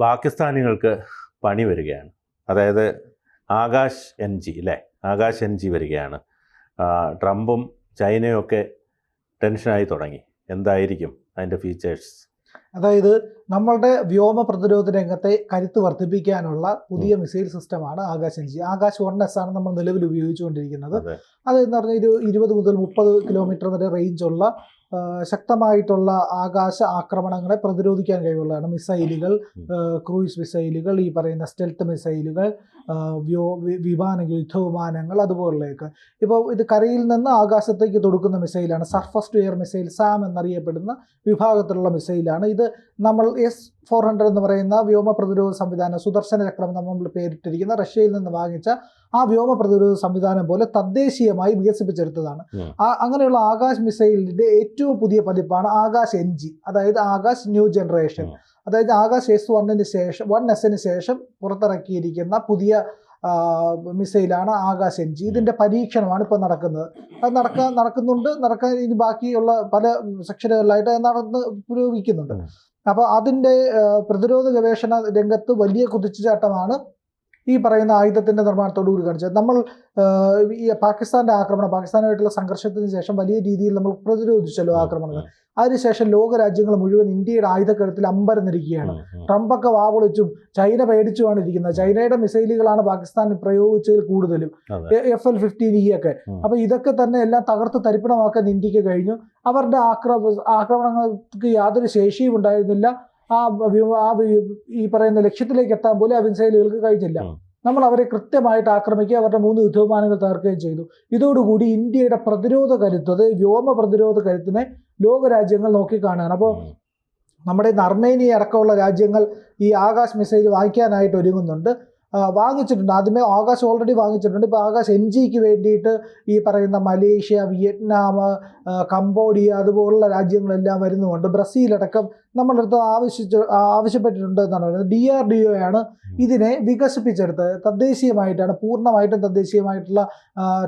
പാകിസ്ഥാനികൾക്ക് പണി വരികയാണ്. അതായത് ആകാശ് എൻ ജി അല്ലേ ആകാശ് എൻ ജി വരികയാണ്. ട്രംപും ചൈനയും ഒക്കെ ടെൻഷനായി തുടങ്ങി. എന്തായിരിക്കും അതിന്റെ ഫീച്ചേഴ്സ്? അതായത് നമ്മളുടെ വ്യോമ പ്രതിരോധ രംഗത്തെ കരുത്ത് വർദ്ധിപ്പിക്കാനുള്ള പുതിയ മിസൈൽ സിസ്റ്റമാണ് Akash NG Akash one S ആണ് നമ്മൾ നിലവിൽ ഉപയോഗിച്ചുകൊണ്ടിരിക്കുന്നത്. അതെ. എന്ന് പറഞ്ഞാൽ ഒരു ഇരുപത് മുതൽ മുപ്പത് കിലോമീറ്റർ വരെ റേഞ്ചുള്ള ശക്തമായിട്ടുള്ള ആകാശ ആക്രമണങ്ങളെ പ്രതിരോധിക്കാൻ കഴിവുള്ളതാണ്. മിസൈലുകൾ ക്രൂയിസ് മിസൈലുകൾ ഈ പറയുന്ന സ്റ്റെൽത്ത് മിസൈലുകൾ വ്യോ വിമാനങ്ങൾ യുദ്ധവിമാനങ്ങൾ അതുപോലെയൊക്കെ. ഇപ്പോൾ ഇത് കരയിൽ നിന്ന് ആകാശത്തേക്ക് തൊടുക്കുന്ന മിസൈലാണ് surface to air missile SAM എന്നറിയപ്പെടുന്ന വിഭാഗത്തിലുള്ള മിസൈലാണ്. ഇത് നമ്മൾ എസ് ഫോർ ഹൺഡ്രഡ് എന്ന് പറയുന്ന വ്യോമ പ്രതിരോധ സംവിധാനം സുദർശന ചക്രം എന്ന് നമ്മൾ പേരിട്ടിരിക്കുന്ന റഷ്യയിൽ നിന്ന് വാങ്ങിച്ച ആ വ്യോമ പ്രതിരോധ സംവിധാനം പോലെ തദ്ദേശീയമായി വികസിപ്പിച്ചെടുത്തതാണ്. ആ അങ്ങനെയുള്ള ആകാശ് മിസൈലിന്റെ ഏറ്റവും പുതിയ പതിപ്പാണ് ആകാശ് എൻ ജി അതായത് ആകാശ് ന്യൂ ജനറേഷൻ. അതായത് ആകാശ് എസ് വണ്ണിന് ശേഷം വൺ എസിന് ശേഷം പുറത്തിറക്കിയിരിക്കുന്ന പുതിയ മിസൈലാണ് ആകാശ് എൻ ജി. ഇതിന്റെ പരീക്ഷണമാണ് ഇപ്പോൾ നടക്കുന്നത്. അത് നടക്കാൻ നടക്കുന്നുണ്ട്. നടക്കാൻ ഇനി ബാക്കിയുള്ള പല സെക്ഷനുകളിലായിട്ട് നടന്ന് പുരോഗമിക്കുന്നുണ്ട്. അപ്പോൾ അതിന്റെ പ്രതിരോധ ഗവേഷണ രംഗത്ത് വലിയ കുതിച്ചുചാട്ടമാണ് ഈ പറയുന്ന ആയുധത്തിന്റെ നിർമ്മാണത്തോടു കൂടി കാണിച്ചത് നമ്മൾ ഈ പാകിസ്ഥാന്റെ ആക്രമണം പാകിസ്ഥാനുമായിട്ടുള്ള സംഘർഷത്തിന് ശേഷം വലിയ രീതിയിൽ നമ്മൾ പ്രതിരോധിച്ചല്ലോ ആക്രമണങ്ങൾ. അതിനുശേഷം ലോകരാജ്യങ്ങൾ മുഴുവൻ ഇന്ത്യയുടെ ആയുധക്കരത്തിൽ അമ്പരന്നിരിക്കുകയാണ് ട്രംപൊക്കെ വാവൊളിച്ചും ചൈന പേടിച്ചുമാണ് ഇരിക്കുന്നത്. ചൈനയുടെ മിസൈലുകളാണ് പാകിസ്ഥാൻ പ്രയോഗിച്ചതിൽ കൂടുതലും. എഫ് എൽ ഫിഫ്റ്റീൻ ഇ ഒക്കെ. അപ്പൊ ഇതൊക്കെ തന്നെ എല്ലാം തകർത്ത് തരിപ്പണമാക്കാൻ ഇന്ത്യയ്ക്ക് കഴിഞ്ഞു. അവരുടെ ആക്രമ ആക്രമണങ്ങൾക്ക് യാതൊരു ശേഷിയും ഉണ്ടായിരുന്നില്ല. ആ ആ ഈ പറയുന്ന ലക്ഷ്യത്തിലേക്ക് എത്താൻ പോലും ആ മിസൈലുകൾക്ക് കഴിഞ്ഞില്ല. നമ്മൾ അവരെ കൃത്യമായിട്ട് ആക്രമിക്കുകയും അവരുടെ മൂന്ന് യുദ്ധവിമാനങ്ങൾ തകർക്കുകയും ചെയ്തു. ഇതോടുകൂടി ഇന്ത്യയുടെ പ്രതിരോധ കരുത്ത് അത് വ്യോമ പ്രതിരോധ കരുത്തിനെ ലോകരാജ്യങ്ങൾ നോക്കിക്കാണുകയാണ് അപ്പോൾ നമ്മുടെ ഇന്ന് അർമേനിയ അടക്കമുള്ള രാജ്യങ്ങൾ ഈ ആകാശ് മിസൈൽ വാങ്ങിക്കാനായിട്ട് ഒരുങ്ങുന്നുണ്ട്. വാങ്ങിച്ചിട്ടുണ്ട്. ആദ്യമേ ആകാശ് ഓൾറെഡി വാങ്ങിച്ചിട്ടുണ്ട്. ഇപ്പോൾ ആകാശ് എൻ ജിക്ക് വേണ്ടിയിട്ട് ഈ പറയുന്ന മലേഷ്യ വിയറ്റ്നാം കംബോഡിയ അതുപോലുള്ള രാജ്യങ്ങളെല്ലാം വരുന്നുമുണ്ട്. ബ്രസീലടക്കം നമ്മളടുത്ത് ആവശ്യിച്ച് ആവശ്യപ്പെട്ടിട്ടുണ്ട് എന്നാണ് പറയുന്നത്. ഡി ആർ ഡി ഒ ആണ് ഇതിനെ വികസിപ്പിച്ചെടുത്തത്. തദ്ദേശീയമായിട്ടാണ് പൂർണമായിട്ടും തദ്ദേശീയമായിട്ടുള്ള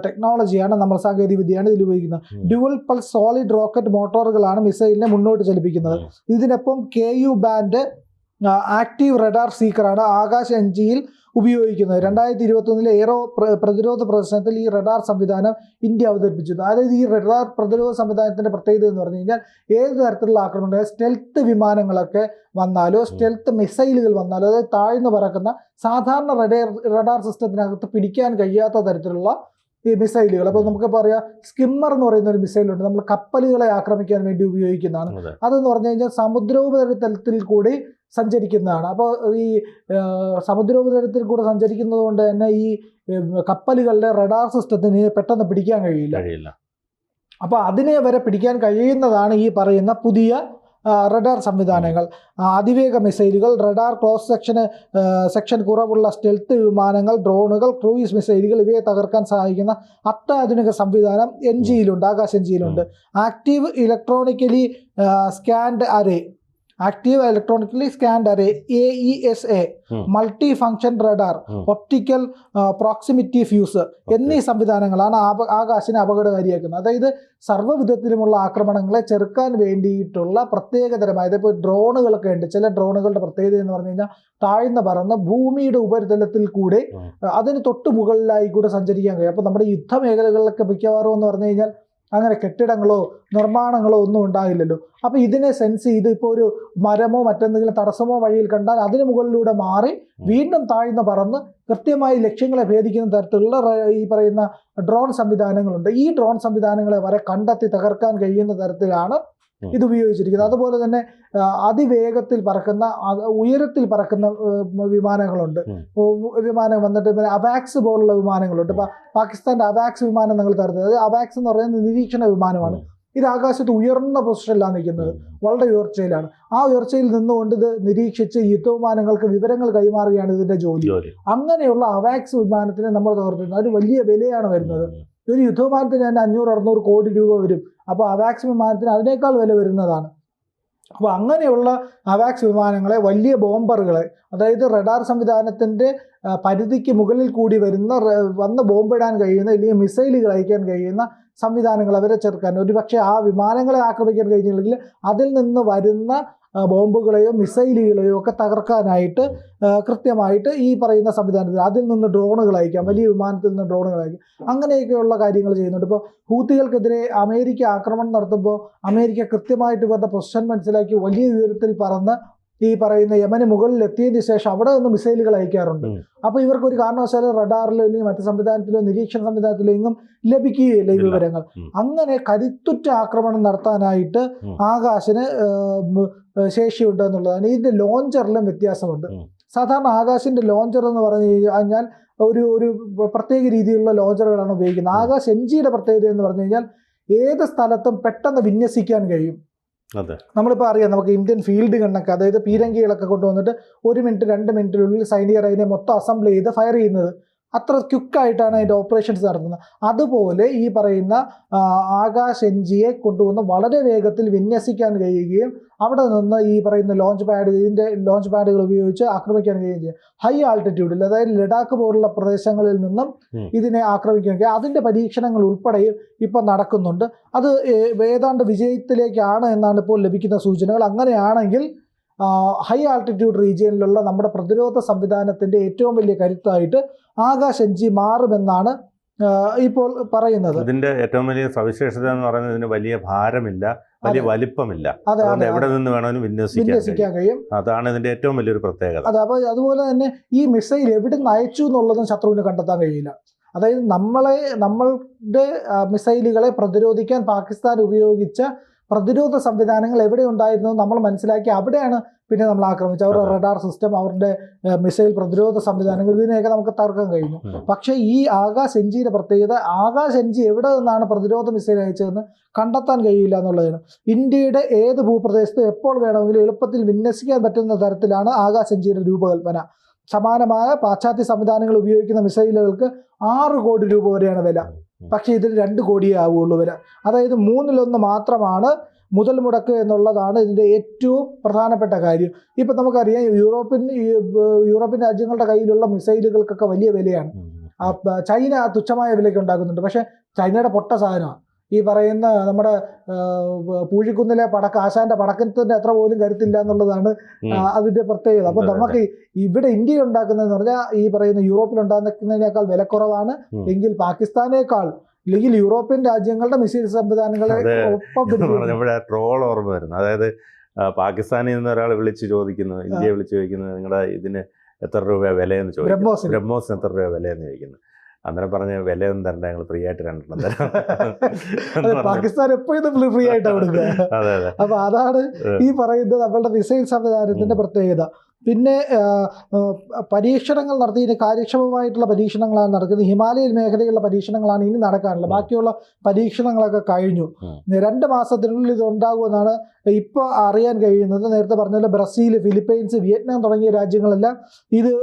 ടെക്നോളജിയാണ് നമ്മൾ സാങ്കേതികവിദ്യയാണ് ഇതിൽ ഉപയോഗിക്കുന്നത്. ഡ്യുവൽ പൾസ് സോളിഡ് റോക്കറ്റ് മോട്ടോറുകളാണ് മിസൈലിനെ മുന്നോട്ട് ചലിപ്പിക്കുന്നത്. ഇതിനൊപ്പം K U band active radar സീക്കറാണ് Akash N ജിയിൽ ഉപയോഗിക്കുന്നത്. രണ്ടായിരത്തി ഇരുപത്തൊന്നിലെ എയറോ പ്ര- പ്രതിരോധ പ്രദർശനത്തിൽ ഈ റഡാർ സംവിധാനം ഇന്ത്യ അവതരിപ്പിച്ചിരുന്നു. അതായത് ഈ റഡാർ പ്രതിരോധ സംവിധാനത്തിന്റെ പ്രത്യേകത എന്ന് പറഞ്ഞു കഴിഞ്ഞാൽ ഏത് തരത്തിലുള്ള ആക്രമണം സ്റ്റെൽത്ത് വിമാനങ്ങളൊക്കെ വന്നാലോ സ്റ്റെൽത്ത് മിസൈലുകൾ വന്നാലോ അതായത് താഴ്ന്നു പറക്കുന്ന സാധാരണ റഡാർ റഡാർ സിസ്റ്റത്തിനകത്ത് പിടിക്കാൻ കഴിയാത്ത തരത്തിലുള്ള ഈ മിസൈലുകൾ. അപ്പോൾ നമുക്ക് പറയാം സ്കിമ്മർ എന്ന് പറയുന്ന ഒരു മിസൈലുണ്ട്. നമ്മൾ കപ്പലുകളെ ആക്രമിക്കാൻ വേണ്ടി ഉപയോഗിക്കുന്നതാണ്. അതെ. അതെന്ന് പറഞ്ഞു കഴിഞ്ഞാൽ സമുദ്രോപരിതലത്തിൽ കൂടി സഞ്ചരിക്കുന്നതാണ്. അപ്പോൾ ഈ സമുദ്രോപരിതലത്തിൽ കൂടെ സഞ്ചരിക്കുന്നത് കൊണ്ട് തന്നെ ഈ കപ്പലുകളുടെ റഡാർ സിസ്റ്റത്തിന് പെട്ടെന്ന് പിടിക്കാൻ കഴിയില്ല. കഴിയില്ല. അപ്പോൾ അതിനെ വരെ പിടിക്കാൻ കഴിയുന്നതാണ് ഈ പറയുന്ന പുതിയ റഡാർ സംവിധാനങ്ങൾ. അതിവേഗ മിസൈലുകൾ റഡാർ ക്രോസ് സെക്ഷന് സെക്ഷൻ കുറവുള്ള സ്റ്റെൽത്ത് വിമാനങ്ങൾ ഡ്രോണുകൾ ക്രൂയിസ് മിസൈലുകൾ ഇവയെ തകർക്കാൻ സഹായിക്കുന്ന അത്യാധുനിക സംവിധാനം എൻ ജിയിലുണ്ട് Akash N ജിയിലുണ്ട് active electronically scanned array active electronically scanned array A E S A multi function radar. Optical proximity fuse എന്നീ സംവിധാനങ്ങളാണ് ആകാശിനെ അപകടകാരിയാക്കുന്നത്. അതായത് സർവവിധത്തിലുമുള്ള ആക്രമണങ്ങളെ ചെറുക്കാൻ വേണ്ടിയിട്ടുള്ള പ്രത്യേകതരമായത് ഇപ്പോൾ ഡ്രോണുകളൊക്കെ ഉണ്ട്. ചില ഡ്രോണുകളുടെ പ്രത്യേകത എന്ന് പറഞ്ഞു കഴിഞ്ഞാൽ താഴ്ന്ന പറന്ന് ഭൂമിയുടെ ഉപരിതലത്തിൽ കൂടെ അതിന് തൊട്ട് മുകളിലായി കൂടെ സഞ്ചരിക്കാൻ കഴിയും. അപ്പോൾ നമ്മുടെ യുദ്ധമേഖലകളിലൊക്കെ മിക്കവാറും എന്ന് പറഞ്ഞു കഴിഞ്ഞാൽ അങ്ങനെ കെട്ടിടങ്ങളോ നിർമ്മാണങ്ങളോ ഒന്നും ഉണ്ടാകില്ലല്ലോ അപ്പോൾ ഇതിനെ സെൻസ് ചെയ്ത് ഇപ്പോൾ ഒരു മരമോ മറ്റെന്തെങ്കിലും തടസ്സമോ വഴിയിൽ കണ്ടാൽ അതിന് മുകളിലൂടെ മാറി വീണ്ടും താഴ്ന്ന പറന്ന് കൃത്യമായി ലക്ഷ്യങ്ങളെ ഭേദിക്കുന്ന തരത്തിലുള്ള ഈ പറയുന്ന ഡ്രോൺ സംവിധാനങ്ങളുണ്ട് ഈ ഡ്രോൺ സംവിധാനങ്ങളെ വരെ കണ്ടെത്തി തകർക്കാൻ കഴിയുന്ന തരത്തിലാണ്. ഇത് ഉപയോഗിച്ചിരിക്കുന്നത് അതുപോലെ തന്നെ അതിവേഗത്തിൽ പറക്കുന്ന ഉയരത്തിൽ പറക്കുന്ന വിമാനങ്ങളുണ്ട്. വിമാനം വന്നിട്ട് പിന്നെ അവാക്സ് പോലുള്ള വിമാനങ്ങളുണ്ട്. ഇപ്പൊ പാകിസ്ഥാന്റെ അവാക്സ് വിമാനം നിങ്ങൾ തരുന്നത്. അവാക്സ് എന്ന് പറയുന്നത് നിരീക്ഷണ വിമാനമാണ്. ഇത് ആകാശത്ത് ഉയർന്ന പൊസിഷനിലാണ് നിൽക്കുന്നത്. വളരെ ഉയർച്ചയിലാണ്. ആ ഉയർച്ചയിൽ നിന്നുകൊണ്ട് ഇത് നിരീക്ഷിച്ച് യുദ്ധവിമാനങ്ങൾക്ക് വിവരങ്ങൾ കൈമാറുകയാണ് ഇതിന്റെ ജോലി. ജോലി. അങ്ങനെയുള്ള അവാക്സ് വിമാനത്തിനെ നമ്മൾ തകർത്തിരുന്നത് അതിന് വലിയ വിലയാണ് വരുന്നത്. ഒരു യുദ്ധവിമാനത്തിന് തന്നെ അഞ്ഞൂറ് അറുന്നൂറ് കോടി രൂപ വരും. അപ്പോൾ അവാക്സ് വിമാനത്തിന് അതിനേക്കാൾ വില വരുന്നതാണ്. അപ്പോൾ അങ്ങനെയുള്ള അവാക്സ് വിമാനങ്ങളെ വലിയ ബോംബറുകളെ അതായത് റഡാർ സംവിധാനത്തിന്റെ പരിധിക്ക് മുകളിൽ കൂടി വരുന്ന വന്ന് ബോംബിടാൻ കഴിയുന്ന അല്ലെങ്കിൽ മിസൈലുകൾ അയക്കാൻ കഴിയുന്ന സംവിധാനങ്ങൾ അവരെ ചെറുക്കാൻ. ഒരുപക്ഷെ ആ വിമാനങ്ങളെ ആക്രമിക്കാൻ കഴിഞ്ഞില്ലെങ്കിൽ അതിൽ നിന്ന് വരുന്ന ബോംബുകളെയോ മിസൈലുകളെയോ ഒക്കെ തകർക്കാനായിട്ട് കൃത്യമായിട്ട് ഈ പറയുന്ന സംവിധാനത്തിൽ അതിൽ നിന്ന് ഡ്രോണുകൾ അയക്കാം വലിയ വിമാനത്തിൽ നിന്ന് ഡ്രോണുകൾ അയക്കാം. അങ്ങനെയൊക്കെയുള്ള കാര്യങ്ങൾ ചെയ്യുന്നുണ്ട്. ഇപ്പോൾ ഹൂത്തികൾക്കെതിരെ അമേരിക്ക ആക്രമണം നടത്തുമ്പോൾ അമേരിക്ക കൃത്യമായിട്ട് ഇവരുടെ പൊസിഷൻ മനസ്സിലാക്കി വലിയ ഉയരത്തിൽ പറന്ന് ഈ പറയുന്ന യമന് മുകളിൽ എത്തിയതിന് ശേഷം അവിടെ നിന്ന് മിസൈലുകൾ അയക്കാറുണ്ട്. അപ്പോൾ ഇവർക്ക് ഒരു കാരണവശാലും റഡാറിലോ അല്ലെങ്കിൽ മറ്റു സംവിധാനത്തിലോ നിരീക്ഷണ സംവിധാനത്തിലോ എങ്ങും ലഭിക്കുകയില്ല ഈ വിവരങ്ങൾ. അങ്ങനെ കരുത്തുറ്റ ആക്രമണം നടത്താനായിട്ട് ആകാശന് ശേഷിയുണ്ട് എന്നുള്ളതാണ്. ഇതിന്റെ ലോഞ്ചറിലും വ്യത്യാസമുണ്ട്. സാധാരണ ആകാശിന്റെ ലോഞ്ചർ എന്ന് പറഞ്ഞു കഴിഞ്ഞാൽ ഒരു ഒരു പ്രത്യേക രീതിയിലുള്ള ലോഞ്ചറുകളാണ് ഉപയോഗിക്കുന്നത്. ആകാശ് എൻ ജിയുടെ പ്രത്യേകത എന്ന് പറഞ്ഞു കഴിഞ്ഞാൽ ഏത് സ്ഥലത്തും പെട്ടെന്ന് വിന്യസിക്കാൻ കഴിയും. നമ്മളിപ്പോൾ അറിയാം നമുക്ക് ഇന്ത്യൻ ഫീൽഡ് ഗണ്ണൊക്കെ അതായത് പീരങ്കികളൊക്കെ കൊണ്ടുവന്നിട്ട് ഒരു മിനിറ്റ് രണ്ട് മിനിറ്റിനുള്ളിൽ സൈനികർ അതിനെ മൊത്തം അസംബിൾ ചെയ്ത് ഫയർ ചെയ്യുന്നത് അത്ര ക്യുക്കായിട്ടാണ് അതിന്റെ ഓപ്പറേഷൻസ് നടത്തുന്നത് അതുപോലെ ഈ പറയുന്ന ആകാശ് എൻ ജിയെ കൊണ്ടുവന്ന് വളരെ വേഗത്തിൽ വിന്യസിക്കാൻ കഴിയുകയും അവിടെ നിന്ന് ഈ പറയുന്ന ലോഞ്ച് പാഡ് ഇതിന്റെ ലോഞ്ച് പാഡുകൾ ഉപയോഗിച്ച് ആക്രമിക്കാൻ കഴിയുകയും ചെയ്യും. ഹൈ ആൾട്ടിറ്റ്യൂഡിൽ അതായത് ലഡാക്ക് പോലുള്ള പ്രദേശങ്ങളിൽ നിന്നും ഇതിനെ ആക്രമിക്കാൻ കഴിയും അതിന്റെ പരീക്ഷണങ്ങൾ ഉൾപ്പെടെയും ഇപ്പം നടക്കുന്നുണ്ട്. അത് ഏതാണ്ട് വിജയത്തിലേക്കാണ് എന്നാണ് ഇപ്പോൾ ലഭിക്കുന്ന സൂചനകൾ. അങ്ങനെയാണെങ്കിൽ ഹൈ ആൾട്ടിറ്റ്യൂഡ് റീജിയനിലുള്ള നമ്മുടെ പ്രതിരോധ സംവിധാനത്തിന്റെ ഏറ്റവും വലിയ കരുത്തായിട്ട് ആകാശ് എൻ ജി മാറുമെന്നാണ് ഇപ്പോൾ പറയുന്നത്. ഇതിന്റെ ഏറ്റവും വലിയ സവിശേഷത എന്ന് പറയുന്നത് ഇതിന് വലിയ ഭാരമില്ല. വലിയ. വലിപ്പമില്ല. അതുകൊണ്ട് എവിടെ നിന്ന് വേണമെങ്കിലും വിന്യസിക്കാൻ കഴിയും. അതാണ് ഇതിന്റെ ഏറ്റവും വലിയൊരു പ്രത്യേകത. അതെ അപ്പോൾ അതുപോലെ തന്നെ ഈ മിസൈൽ എവിടെ നിന്ന് അയച്ചു എന്നുള്ളതും ശത്രുവിന് കണ്ടെത്താൻ കഴിയില്ല. അതായത് നമ്മളെ നമ്മളുടെ മിസൈലുകളെ പ്രതിരോധിക്കാൻ പാകിസ്ഥാൻ ഉപയോഗിച്ച പ്രതിരോധ സംവിധാനങ്ങൾ എവിടെ ഉണ്ടായിരുന്നു നമ്മൾ മനസ്സിലാക്കി അവിടെയാണ് പിന്നെ നമ്മൾ ആക്രമിച്ചത്. അവരുടെ റഡാർ സിസ്റ്റം അവരുടെ മിസൈൽ പ്രതിരോധ സംവിധാനങ്ങൾ ഇതിനെയൊക്കെ നമുക്ക് തർക്കം കഴിഞ്ഞു. പക്ഷേ ഈ ആകാശ് എൻജിയുടെ പ്രത്യേകത ആകാശ് എൻജി എവിടെ നിന്നാണ് പ്രതിരോധ മിസൈൽ അയച്ചതെന്ന് കണ്ടെത്താൻ കഴിയില്ല എന്നുള്ളതാണ്. ഇന്ത്യയുടെ ഏത് ഭൂപ്രദേശത്ത് എപ്പോൾ വേണമെങ്കിലും എളുപ്പത്തിൽ വിന്യസിക്കാൻ പറ്റുന്ന തരത്തിലാണ് ആകാശ് എൻജിയുടെ രൂപകൽപ്പന. സമാനമായ പാശ്ചാത്യ സംവിധാനങ്ങൾ ഉപയോഗിക്കുന്ന മിസൈലുകൾക്ക് ആറ് കോടി രൂപ വരെയാണ് വില. പക്ഷേ ഇതിന് രണ്ട് കോടിയേ ആവുകയുള്ളൂ വില. അതായത് മൂന്നിലൊന്ന് മാത്രമാണ് മുതൽ മുടക്ക് എന്നുള്ളതാണ് ഇതിന്റെ ഏറ്റവും പ്രധാനപ്പെട്ട കാര്യം. ഇപ്പം നമുക്കറിയാം യൂറോപ്യൻ യൂറോപ്യൻ രാജ്യങ്ങളുടെ കയ്യിലുള്ള മിസൈലുകൾക്കൊക്കെ വലിയ വിലയാണ്. ചൈന തുച്ഛമായ വിലയ്ക്ക് ഉണ്ടാക്കുന്നുണ്ട്. പക്ഷേ ചൈനയുടെ പൊട്ട സാധനമാണ്. ഈ പറയുന്ന നമ്മുടെ പൂഴിക്കുന്നിലെ പടക്ക ആശാന്റെ പടക്കത്തിന്റെ അത്ര പോലും കരുത്തില്ല എന്നുള്ളതാണ് അതിന്റെ പ്രത്യേകത. അപ്പൊ. നമുക്ക് ഇവിടെ ഇന്ത്യ ഉണ്ടാക്കുന്നതെന്ന് പറഞ്ഞാൽ ഈ പറയുന്ന യൂറോപ്പിൽ ഉണ്ടാക്കുന്നതിനേക്കാൾ വിലക്കുറവാണ്. എങ്കിൽ പാകിസ്ഥാനേക്കാൾ അല്ലെങ്കിൽ യൂറോപ്യൻ രാജ്യങ്ങളുടെ മിസൈൽ സംവിധാനങ്ങളെ ഒപ്പം. ട്രോൾ ഓർമ്മ വരുന്നു. അതായത് പാകിസ്ഥാനിൽ നിന്ന് ഒരാൾ വിളിച്ച് ചോദിക്കുന്നു ഇന്ത്യയെ വിളിച്ച് ചോദിക്കുന്നത് നിങ്ങളുടെ ഇതിന് എത്ര രൂപ വിലയെന്ന് ചോദിക്കുന്നു. ബ്രഹ്മോസിന്. ബ്രഹ്മോസിന് എത്ര രൂപ വിലയെന്ന് ചോദിക്കുന്നു. അന്നേരം പറഞ്ഞ വിലയൊന്നും തരണ്ട ഞങ്ങൾ ഫ്രീ ആയിട്ട് രണ്ടെണ്ണം തരാം. പാകിസ്ഥാൻ എപ്പോഴും ഫ്രീ ആയിട്ട് കൊടുക്കുക അതെ അതെ. അപ്പൊ അതാണ് ഈ പറയുന്നത് നമ്മളുടെ മിസൈൽ സംവിധാനത്തിന്റെ പ്രത്യേകത. പിന്നെ പരീക്ഷണങ്ങൾ നടത്തി ഇനി കാര്യക്ഷമമായിട്ടുള്ള പരീക്ഷണങ്ങളാണ് നടക്കുന്നത്. ഹിമാലയൻ മേഖലയിലുള്ള പരീക്ഷണങ്ങളാണ് ഇനി നടക്കാനുള്ളത്. ബാക്കിയുള്ള പരീക്ഷണങ്ങളൊക്കെ കഴിഞ്ഞു. രണ്ട് മാസത്തിനുള്ളിൽ ഇത് ഉണ്ടാകുമെന്നാണ് ഇപ്പോൾ അറിയാൻ കഴിയുന്നത്. നേരത്തെ പറഞ്ഞ ബ്രസീൽ ഫിലിപ്പൈൻസ് വിയറ്റ്നാം തുടങ്ങിയ രാജ്യങ്ങളെല്ലാം ഇത്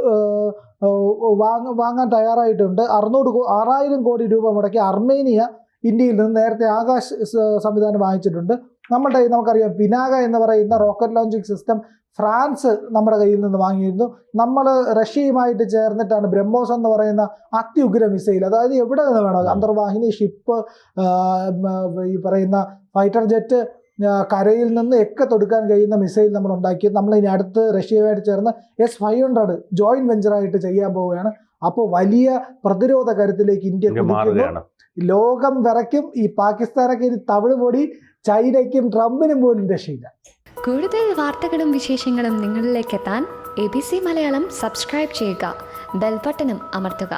വാങ്ങ വാങ്ങാൻ തയ്യാറായിട്ടുണ്ട്. അറുന്നൂറ് കോ- ആറായിരം കോടി രൂപ മുടക്കി അർമേനിയ ഇന്ത്യയിൽ നിന്ന് നേരത്തെ ആകാശ് സംവിധാനം വാങ്ങിച്ചിട്ടുണ്ട്. നമ്മുടെ നമുക്കറിയാം പിനാക എന്ന് പറയുന്ന റോക്കറ്റ് ലോഞ്ചിങ് സിസ്റ്റം ഫ്രാൻസ് നമ്മുടെ കയ്യിൽ നിന്ന് വാങ്ങിയിരുന്നു. നമ്മൾ റഷ്യയുമായിട്ട് ചേർന്നിട്ടാണ് ബ്രഹ്മോസ് എന്ന് പറയുന്ന അത്യുഗ്ര മിസൈൽ. അതായത് എവിടെ നിന്ന് വേണം അന്തർവാഹിനി ഷിപ്പ് ഈ പറയുന്ന ഫൈറ്റർ ജെറ്റ് കരയിൽ നിന്ന് ഒക്കെ തൊടുക്കാൻ കഴിയുന്ന മിസൈൽ നമ്മൾ ഉണ്ടാക്കി. നമ്മൾ ഇനി അടുത്ത് റഷ്യയുമായിട്ട് ചേർന്ന് എസ് ഫൈവ് ഹൺഡ്രഡ് ജോയിന്റ് വെഞ്ചറായിട്ട് ചെയ്യാൻ പോവുകയാണ്. അപ്പോൾ വലിയ പ്രതിരോധ കരുത്തിലേക്ക് ഇന്ത്യ കുതിക്കുന്നു. ലോകം വിറയ്ക്കും ഈ പാകിസ്ഥാനൊക്കെ ഇനി തവിട് പൊടി ചൈനയ്ക്കും ട്രംപിനും പോലും രക്ഷയില്ല. കൂടുതൽ വാർത്തകളും വിശേഷങ്ങളും നിങ്ങളിലേക്ക് എത്താൻ A B C Malayalam subscribe ചെയ്യുക. ബെൽബട്ടനും അമർത്തുക.